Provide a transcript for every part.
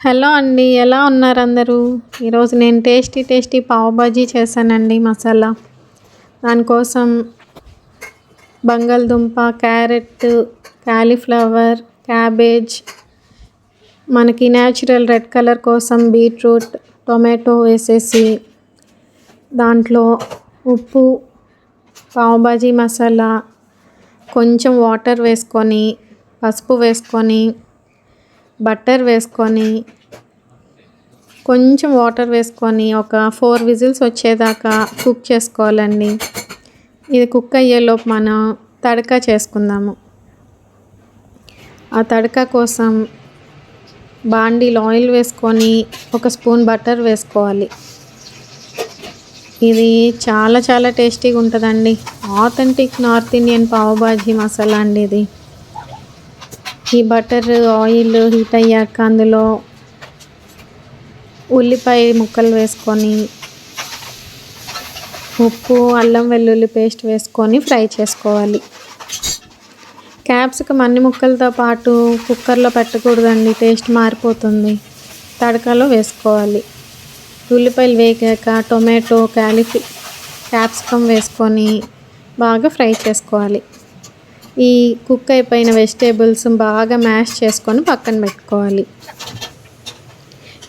Hello అండి ఎలా ఉన్నారు అందరూ? ఈరోజు నేను టేస్టీ టేస్టీ పావుబాజీ చేశానండి మసాలా. దానికోసం బంగాళదుంప క్యారెట్ కాలీఫ్లవర్ క్యాబేజ్ మనకి న్యాచురల్ రెడ్ కలర్ కోసం బీట్రూట్ టొమాటో వేసేసి దాంట్లో ఉప్పు పావుబాజీ మసాలా కొంచెం వాటర్ వేసుకొని పసుపు వేసుకొని బట్టర్ వేసుకొని కొంచెం వాటర్ వేసుకొని ఒక ఫోర్ విజిల్స్ వచ్చేదాకా కుక్ చేసుకోవాలండి. ఇది కుక్ అయ్యేలోపు మనం తడక చేసుకుందాము. ఆ తడక కోసం బాండీలో ఆయిల్ వేసుకొని ఒక స్పూన్ బటర్ వేసుకోవాలి. ఇది చాలా చాలా టేస్టీగా ఉంటుందండి. Authentic north Indian pav masala అండి ఇది. ఈ బటర్ ఆయిల్ హీట్ అయ్యాక అందులో ఉల్లిపాయ ముక్కలు వేసుకొని ఉప్పు అల్లం వెల్లుల్లి పేస్ట్ వేసుకొని ఫ్రై చేసుకోవాలి. క్యాప్సికమ్ అన్ని ముక్కలతో పాటు కుక్కర్లో పెట్టకూడదండి టేస్ట్ మారిపోతుంది. తడకలో వేసుకోవాలి. ఉల్లిపాయలు వేగాక టొమాటో క్యాలిఫి క్యాప్సికమ్ వేసుకొని బాగా ఫ్రై చేసుకోవాలి. ఈ కుక్ అయిపోయిన వెజిటేబుల్స్ బాగా మ్యాష్ చేసుకొని పక్కన పెట్టుకోవాలి.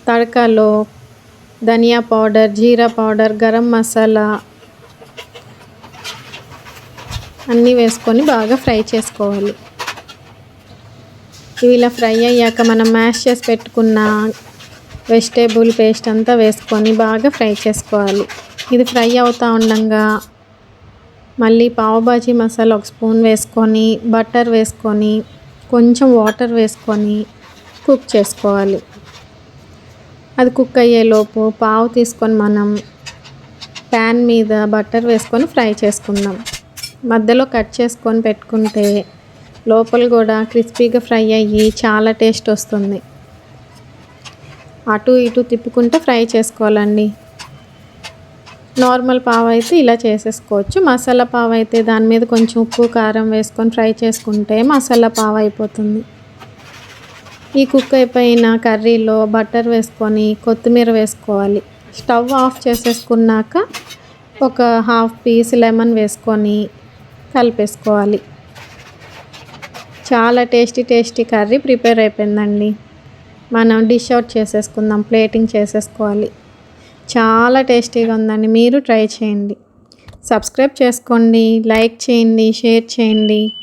తడకాలో ధనియా పౌడర్ జీరా పౌడర్ గరం మసాలా అన్నీ వేసుకొని బాగా ఫ్రై చేసుకోవాలి. ఇవి ఇలా ఫ్రై అయ్యాక మనం మ్యాష్ చేసి పెట్టుకున్న వెజిటేబుల్ పేస్ట్ అంతా వేసుకొని బాగా ఫ్రై చేసుకోవాలి. ఇది ఫ్రై అవుతూ ఉండగా మళ్ళీ పావుబాజీ మసాలా ఒక స్పూన్ వేసుకొని బటర్ వేసుకొని కొంచెం వాటర్ వేసుకొని కుక్ చేసుకోవాలి. అది కుక్ అయ్యేలోపు పావు తీసుకొని మనం ప్యాన్ మీద బటర్ వేసుకొని ఫ్రై చేసుకుందాం. మధ్యలో కట్ చేసుకొని పెట్టుకుంటే లోపల కూడా క్రిస్పీగా ఫ్రై అయ్యి చాలా టేస్ట్ వస్తుంది. అటు ఇటు తిప్పుకుంటే ఫ్రై చేసుకోవాలండి. నార్మల్ పావు అయితే ఇలా చేసేసుకోవచ్చు. మసాలా పావు అయితే దాని మీద కొంచెం ఉప్పు కారం వేసుకొని ఫ్రై చేసుకుంటే మసాలా పావు అయిపోతుంది. ఈ కుక్ అయిపోయిన కర్రీలో బటర్ వేసుకొని కొత్తిమీర వేసుకోవాలి. స్టవ్ ఆఫ్ చేసేసుకున్నాక ఒక హాఫ్ పీస్ లెమన్ వేసుకొని కలిపేసుకోవాలి. చాలా టేస్టీ టేస్టీ కర్రీ ప్రిపేర్ అయిపోయిందండి. మనం డిష్ అవుట్ చేసేసుకుందాం ప్లేటింగ్ చేసేసుకోవాలి. చాలా టేస్టీగా ఉందండి. మీరు ట్రై చేయండి. సబ్స్క్రైబ్ చేసుకోండి లైక్ చేయండి షేర్ చేయండి.